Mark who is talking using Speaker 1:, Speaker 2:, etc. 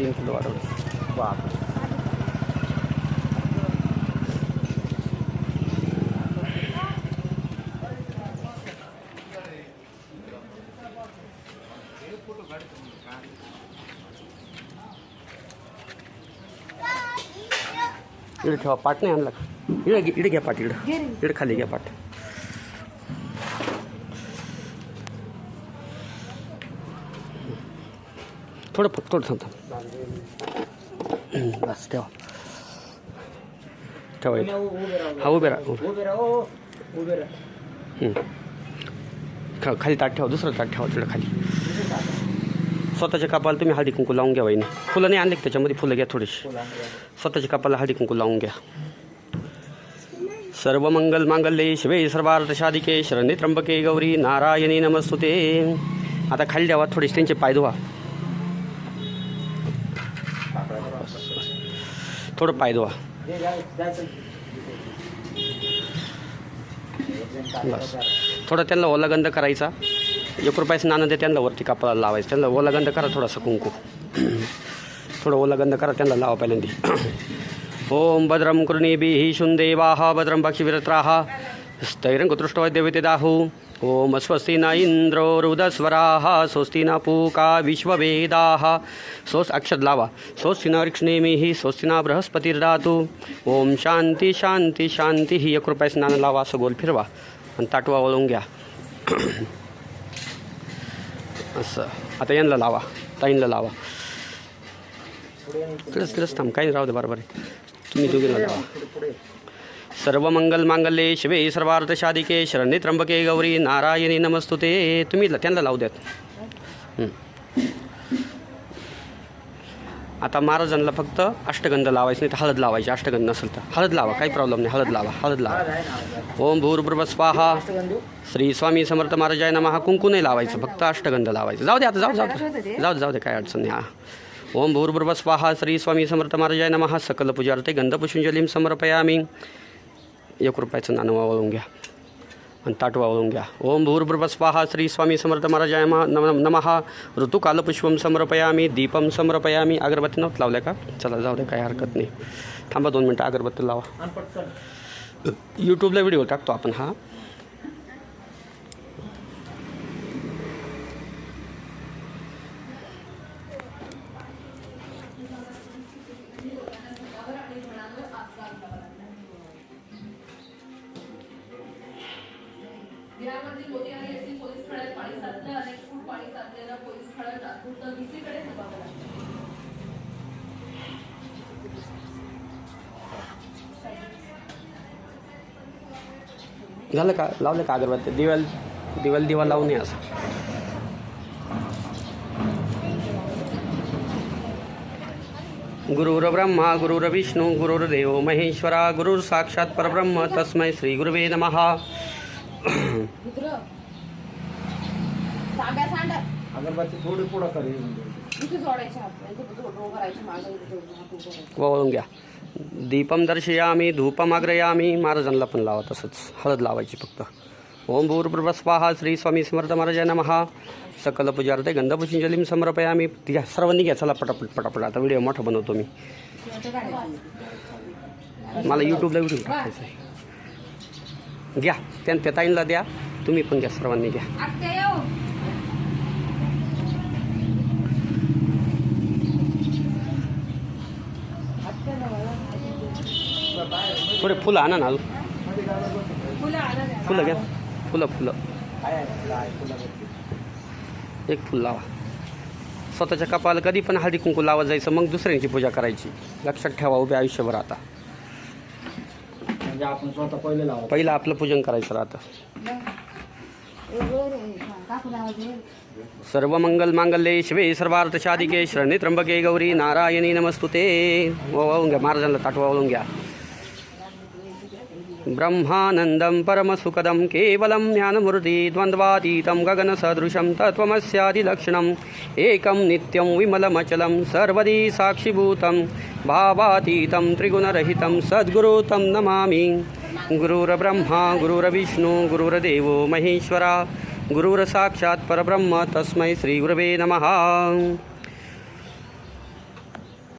Speaker 1: तीन किलो वाढवले
Speaker 2: बाप
Speaker 1: इकडे ठेवा पाट नाही आणला का इकडे घे- इकडे घ्या पाट इकडं इकडे खाली घ्या पाट थोडं फक्त थोडं थांब थांब. बस ठेवा. ठेवा हा उभे राहा. खा- खाली ताट ठेवा दुसरं ताट ठेवा तिकडं खाली. स्वतःच्या कपाला तुम्ही हळदी कुंकू लावून घ्या वहिनी. फुलं नाही आणले त्याच्यामध्ये? फुलं घ्या थोडीशी. स्वतःच्या कपाला हळदी कुंकू लावून घ्या. सर्व मंगल मांगल्ये शिवे सर्वार्थ साधिके शरण्ये त्र्यंबके गौरी नारायणी नमस्तुते. आता खाली द्यावा थोडेसे त्यांचे पाय धुवा. थोडं पाय धुवा. बस. थोडं त्यांना ओलागंध करायचा. एक रुपयाचं नाणं दे त्यांना वरती कापडाला लावायचं. त्यांना ओलागंध करा थोडासा कुंकू. थोडं ओलागंध करा त्यांना लावा पहिल्यांदा. ओम भद्रं कृणीभिः शुंदेवाः भद्रं देवते दाहू ओम स्वस्ति न इंद्रो रुदस्वराः स्वस्ति न पूका विश्ववेदाः। स्वस् अक्षर लावा। स्वस्ति न वृक्षनेमिः स्वस्ति न बृहस्पतिर्दातु। ओम शांती शांती शांती ही एक रुपये स्नान लावा असं गोल फिरवा आणि ताटवा वळून घ्या। असं. आता यांना लावा. ताईंना लावा. तिकडंच तिकडंच थांब. काही राहू दे बरोबर तुम्ही दोघीला लावा. सर्व मंगल मांगल्ये शिवे सर्वार्थ शादिके शरण्ये त्र्यंबके गौरी नारायणी नमस्तुते. तुम्ही त्यांना लावू द्यात. आता महाराजांना फक्त अष्टगंध लावायचं नाही तर हळद लावायची. अष्टगंध नसेल तर. हळद लावा काही प्रॉब्लेम नाही. हळद लावा हळद लावा. ओम भूर्भुव स्वाहा. श्री स्वामी समर्थ महाराजाय नमः. कुंकू नाही लावायचं फक्त अष्टगंध लावायचं. जाऊ दे आता जाऊ जाऊ जाऊ दे जाऊ दे काय अडचण नाही. हा. ओम भूर्भुव स्वाहा. श्री स्वामी समर्थ महाराजाय नमः. सकल पूजार्थे गंधपुष्पंजलीं समर्पयामी. एक रुपयाचं नाणं वावळून घ्या. आणि ताट वावळून घ्या. ओम भूर्भुव स्वाहा श्री स्वामी समर्थ महाराजाय नमः नम- नमः. ऋतुकालपुष्पं समर्पयामी दीपम समर्पयामी. अगरबत्ती नव्हतं लावल्या का? चला जाऊ दे काही हरकत नाही. थांबा दोन मिनटं अगरबत्ती लावा. यूट्यूबला व्हिडिओ टाकतो आपण हा.
Speaker 3: बिहारमधील मोतिहारी येथील पोलीस ठाण्यात पाणी साचलं अनेक फूट पाणी साचलेलं पोलीस ठाण्यात तात्पुरतं दुसरीकडे थांबावं लागलं
Speaker 1: झालं का? लावलं का अगरबत्ती? दिवाल दिवाल दिवा लावून या असं. गुरुर्ब्रह्मा गुरुर्विष्णू गुरुर्देव महेश्वरा गुरुर साक्षात परब्रह्म तस्मै श्री गुरुवे नमः.
Speaker 2: अगरबत्ती थोडी पुढं करी
Speaker 3: उभं करायचे.
Speaker 1: वळून घ्या. दीपम दर्शयामी धूपम आग्रयामी महाराजांना पण लावा तसंच. हळद लावायची फक्त. ओम भूर्भुव स्वाहा श्री स्वामी समर्थ महाराजाय नमः सकल पूजार्थे गंधपुष्पंजलीं समर्पयामी. घ्या सर्वांनी घ्या चला पटापट पटापट. आता व्हिडिओ मोठा बनवतो मी. मला यूट्यूबला व्हिडिओ टाकायचा आहे. घ्या त्या ताईंना द्या. तुम्ही पण घ्या सर्वांनी घ्या. थोडे फुलं आणा ना अजून.
Speaker 3: फुलं आणा द्या.
Speaker 1: फुलं घ्या. फुलं फुलं. एक फुल लावा. स्वतःच्या कपाला कधी पण हळदी कुंकू लावत जायचं मग दुसऱ्यांची पूजा करायची. लक्षात ठेवा उभे आयुष्यभर आता.
Speaker 2: म्हणजे आपण स्वतः पहिले लावा.
Speaker 1: पहिलं आपलं पूजन करायचं राहतं. सर्व मंगल मांगल्ये शिवे सर्वार्थ साधिके शरणे त्र्यंबके गौरी नारायणी नमस्तुते. वाळून घ्या महाराजांना ताट वाळून घ्या. ब्रह्मानन्दं परमसुखदं केवलं ज्ञानमूर्ति द्वन्द्वातीतं गगनसदृशं तत्त्वमस्यादिलक्षणम् एकं नित्यं विमलमचलं सर्वदी साक्षिभूतं भावातीतं त्रिगुणरहितं सद्गुरु तं नमामि। गुरुर्ब्रह्मा गुरुर्विष्णु गुरुर्देवो महेश्वरा गुरुर्साक्षात् परब्रह्म तस्मै श्रीगुरवे नमः।